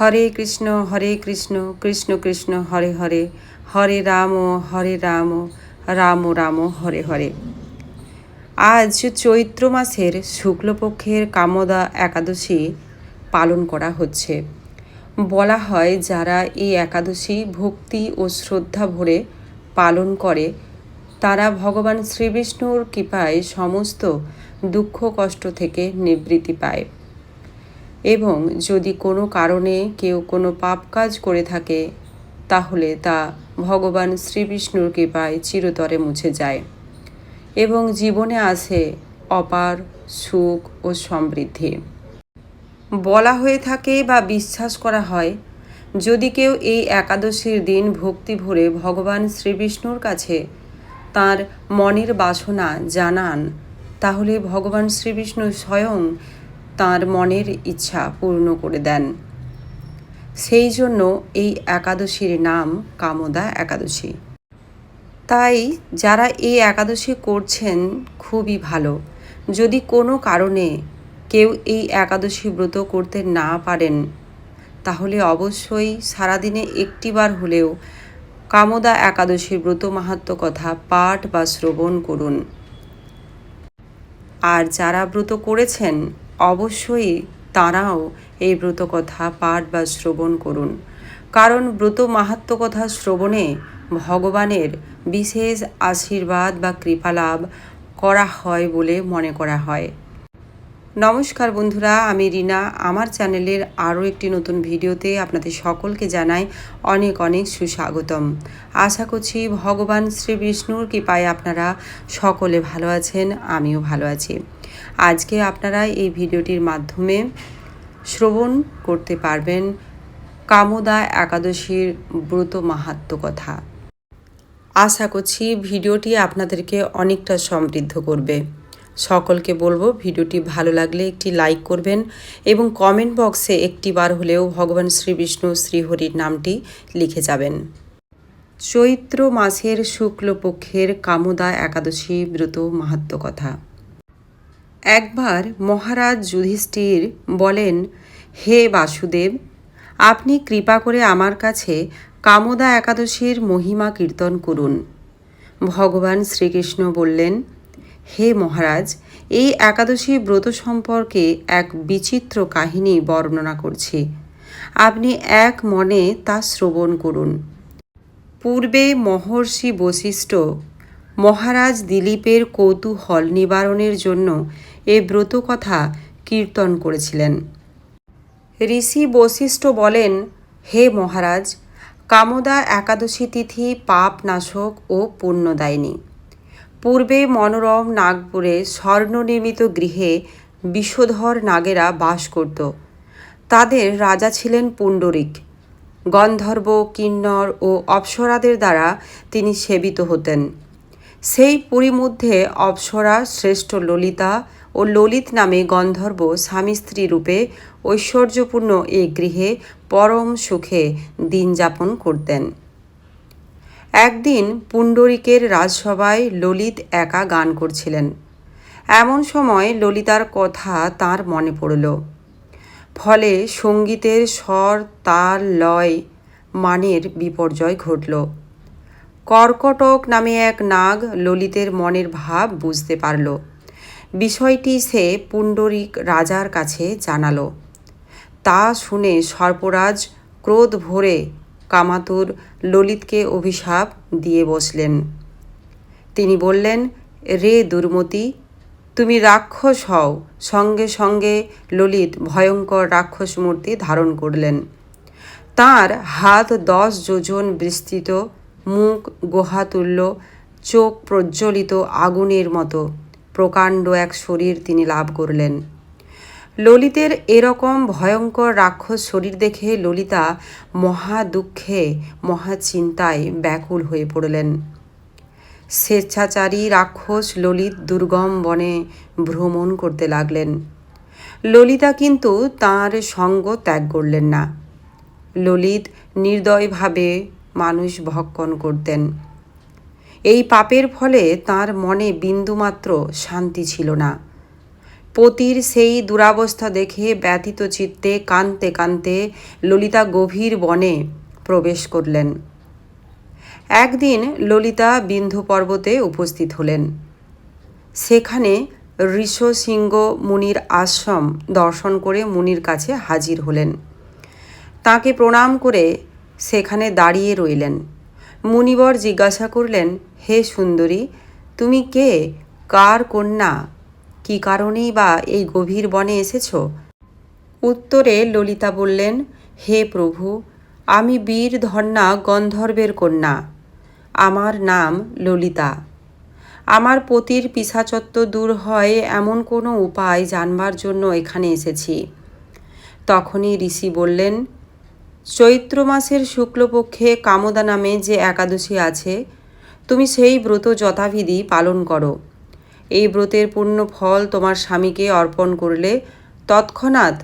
হরে কৃষ্ণ হরে কৃষ্ণ কৃষ্ণ কৃষ্ণ, হরে হরে হরে রাম হরে রাম রাম রাম, হরে হরে। আজ চৈত্র মাসের শুক্লপক্ষের কামদা একাদশী পালন করা হচ্ছে। বলা হয়, যারা এই একাদশী ভক্তি ও শ্রদ্ধা ভরে পালন করে, তারা ভগবান শ্রীবিষ্ণুর কৃপায় সমস্ত দুঃখ কষ্ট থেকে নিবৃত্তি পায়। এবং যদি কোনো কারণে কেউ কোনো পাপ কাজ করে থাকে, তাহলে তা ভগবান শ্রীবিষ্ণুর কৃপায় চিরতরে মুছে যায় এবং জীবনে আসে অপার সুখ ও সমৃদ্ধি। বলা হয়ে থাকে বা বিশ্বাস করা হয়, যদি কেউ এই একাদশীর দিন ভক্তি ভরে ভগবান শ্রীবিষ্ণুর কাছে তার মনের বাসনা জানান, তাহলে ভগবান শ্রীবিষ্ণু স্বয়ং তার মনের ইচ্ছা পূর্ণ করে দেন। সেই জন্য এই একাদশীর নাম কামদা একাদশী। তাই যারা এই একাদশী করছেন, খুবই ভালো। যদি কোনো কারণে কেউ এই একাদশী ব্রত করতে না পারেন, তাহলে অবশ্যই সারাদিনে একটিবার হলেও কামদা একাদশীর ব্রত মাহাত্ম কথা পাঠ বা শ্রবণ করুন। আর যারা ব্রত করেছেন অবশ্যই তারাও এই ব্রত কথা পাঠ বা শ্রবণ করুন। কারণ ব্রত মাহাত্ম কথা শ্রবণে ভগবানের বিশেষ আশীর্বাদ বা কৃপালাভ করা হয় বলে মনে করা হয়। নমস্কার বন্ধুরা, আমি রিনা। আমার চ্যানেলের আরও একটি নতুন ভিডিওতে আপনাদের সকলকে জানাই অনেক অনেক সুস্বাগতম। আশা করছি ভগবান শ্রী বিষ্ণুর কৃপায় আপনারা সকলে ভালো আছেন, আমিও ভালো আছি। আজকে আপনারা এই ভিডিওটির মাধ্যমে শ্রবণ করতে পারবেন কামদা একাদশীর ব্রত মাহাত্ম কথা। আশা করছি ভিডিওটি আপনাদেরকে অনেকটা সমৃদ্ধ করবে। সকলকে বলব, ভিডিওটি ভালো লাগলে একটি লাইক করবেন এবং কমেন্ট বক্সে একটি বার হলেও ভগবান শ্রী বিষ্ণু শ্রীহরির নামটি লিখে যাবেন। চৈত্র মাসের শুক্লপক্ষের কামদা একাদশী ব্রত মাহাত্ম কথা। একবার মহারাজ যুধিষ্ঠির বলেন, হে বাসুদেব, আপনি কৃপা করে আমার কাছে কামদা একাদশীর মহিমা কীর্তন করুন। ভগবান শ্রীকৃষ্ণ বললেন, হে মহারাজ, এই একাদশী ব্রত সম্পর্কে এক বিচিত্র কাহিনী বর্ণনা করছি। আপনি এক মনে তা শ্রবণ করুন। পূর্বে মহর্ষি বশিষ্ঠ মহারাজ দিলীপের কৌতূহল নিবারণের জন্য এ ব্রত কথা কীর্তন করেছিলেন। ঋষি বশিষ্ঠ বলেন, হে মহারাজ, কামদা একাদশী তিথি পাপ নাশক ও পুণ্যদায়িনী। পূর্বে মনোরম নাগপুরে স্বর্ণনির্মিত গৃহে বিষধর নাগেরা বাস করত। তাদের রাজা ছিলেন পুণ্ডরিক। গন্ধর্ব, কিন্নর ও অপ্সরাদের দ্বারা তিনি সেবিত হতেন। সেই পুরী মধ্যে অপ্সরা, শ্রেষ্ঠ ললিতা ও ললিত নামে গন্ধর্ব স্বামী স্ত্রী রূপে ঐশ্বর্যপূর্ণ এই গৃহে পরম সুখে দিন যাপন করতেন। একদিন পুণ্ডরিকের রাজসভায় ললিত একা গান করছিলেন। এমন সময় ললিতার কথা তার মনে পড়ল। ফলে সঙ্গীতের স্বর, তাল, লয়, মানের বিপর্যয় ঘটল। কর্কটক নামে এক নাগ ললিতের মনের ভাব বুঝতে পারল। বিষয়টি সে পুণ্ডরিক রাজার কাছে জানালো। তা শুনে সর্পরাজ ক্রোধ ভরে কামাতুর ললিতকে অভিশাপ দিয়ে বসলেন। তিনি বললেন, রে দুর্মতি, তুমি রাক্ষস হও। সঙ্গে সঙ্গে ললিত ভয়ঙ্কর রাক্ষস মূর্তি ধারণ করলেন। তার হাত দশ যোজন বিস্তৃত মুখ গোহা গুহাতুল্য চোখ প্রজ্বলিত আগুনের মতো। প্রকাণ্ড এক শরীর তিনি লাভ করলেন। ললিতের এরকম ভয়ঙ্কর রাক্ষস শরীর দেখে ললিতা মহা দুঃখে, মহা চিন্তায় ব্যাকুল হয়ে পড়লেন। স্বেচ্ছাচারী রাক্ষস ললিত দুর্গম বনে ভ্রমণ করতে লাগলেন। ললিতা কিন্তু তাঁর সঙ্গ ত্যাগ করলেন না। ললিত নির্দয়ভাবে মানুষ ভক্ষণ করতেন। এই পাপের ফলে তার মনে বিন্দুমাত্র শান্তি ছিল না। পতির সেই দুরাবস্থা দেখে ব্যথিত চিত্তে কানতে কানতে ললিতা গভীর বনে প্রবেশ করলেন। একদিন ললিতা বিন্ধু পর্বতে উপস্থিত হলেন। সেখানে ঋষসিংহ মুনির আশ্রম দর্শন করে মুনির কাছে হাজির হলেন। তাকে প্রণাম করে সেখানে দাঁড়িয়ে রইলেন। মুনিবর জিজ্ঞাসা করলেন, হে সুন্দরী, তুমি কে? কার কন্যা? কি কারণেই বা এই গভীর বনে এসেছ? উত্তরে ললিতা বললেন, হে প্রভু, আমি বীর ধন্যা গন্ধর্বের কন্যা। আমার নাম ললিতা। আমার পতির পিসাচত্ব দূর হয় এমন কোনো উপায় জানবার জন্য এখানে এসেছি। তখনই ঋষি বললেন চৈত্র মাসের শুক্লপক্ষে কামদা নামে যে একাদশী আছে, তুমি সেই ব্রত যথাবিধি পালন করো। এই ব্রতের পূর্ণ ফল তোমার স্বামীকে অর্পণ করলে তৎক্ষণাৎ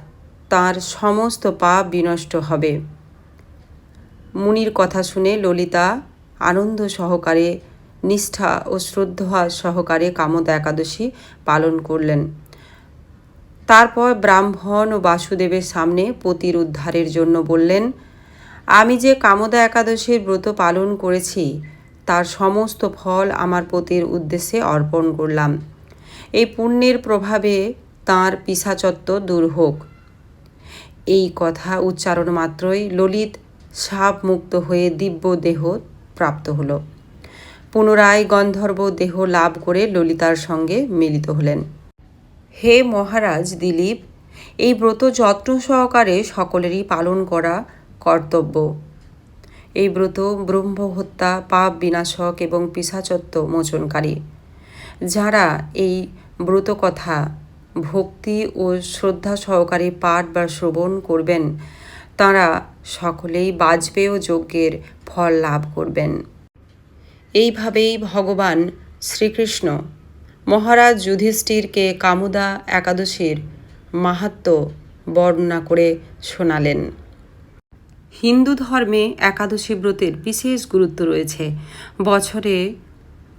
তার সমস্ত পাপ বিনষ্ট হবে। মুনির কথা শুনে ললিতা আনন্দ সহকারে, নিষ্ঠা ও শ্রদ্ধা সহকারে কামদা একাদশী পালন করলেন। তারপর ব্রাহ্মণ ও বাসুদেবের সামনে পতির উদ্ধারের জন্য বললেন, আমি যে কামদা একাদশীর ব্রত পালন করেছি, তার সমস্ত ফল আমার পতির উদ্দেশ্যে অর্পণ করলাম। এই পুণ্যের প্রভাবে তাঁর পিসাচত্ব দূর হোক। এই কথা উচ্চারণ মাত্রই ললিত সাপ মুক্ত হয়ে দিব্য দেহ প্রাপ্ত হলো। পুনরায় গন্ধর্ব দেহ লাভ করে ললিতার সঙ্গে মিলিত হলেন। হে মহারাজ দিলীপ, এই ব্রত যত্ন সহকারে সকলেরই পালন করা কর্তব্য। এই ব্রত ব্রহ্ম হত্যা, পাপ বিনাশক এবং পিসাচত্ব মোচনকারী। যারা এই ব্রত কথা, ভক্তি ও শ্রদ্ধা সহকারে পাঠ বা শ্রবণ করবেন, তারা সকলেই বাজপেয় যজ্ঞের ফল লাভ করবেন। এইভাবেই ভগবান শ্রীকৃষ্ণ মহারাজ যুধিষ্ঠিরকে কামুদা একাদশীর মাহাত্ম বর্ণনা করে শোনালেন। হিন্দু ধর্মে একাদশী ব্রতের বিশেষ গুরুত্ব রয়েছে। বছরে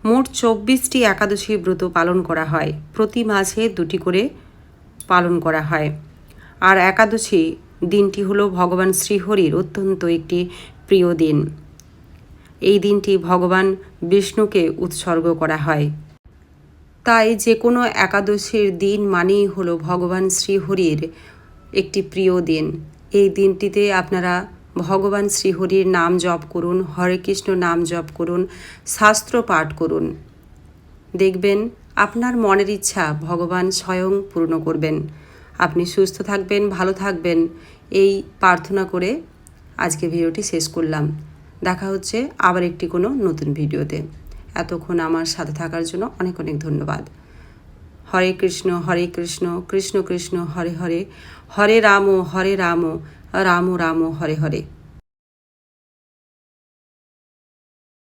মোট চব্বিশটি একাদশী ব্রত পালন করা হয়। প্রতি মাসে দুটি করে পালন করা হয়। আর একাদশী দিনটি হলো ভগবান শ্রীহরির অত্যন্ত একটি প্রিয় দিন। এই দিনটি ভগবান বিষ্ণুকে উৎসর্গ করা হয়। তাই যে কোনো একাদশীর দিন মানেই হলো ভগবান শ্রীহরির একটি প্রিয় দিন। এই দিনটিতে আপনারা ভগবান শ্রীহরির নাম জপ করুন, হরে কৃষ্ণ নাম জপ করুন, শাস্ত্র পাঠ করুন। দেখবেন আপনার মনের ইচ্ছা ভগবান স্বয়ং পূর্ণ করবেন। আপনি সুস্থ থাকবেন, ভালো থাকবেন। এই প্রার্থনা করে আজকে ভিডিওটি শেষ করলাম। দেখা হচ্ছে আবার একটি কোনো নতুন ভিডিওতে। এতক্ষণ আমার সাথে থাকার জন্য অনেক অনেক ধন্যবাদ। হরে কৃষ্ণ হরে কৃষ্ণ কৃষ্ণ কৃষ্ণ, হরে হরে হরে রাম হরে রাম রাম রাম, হরে হরে।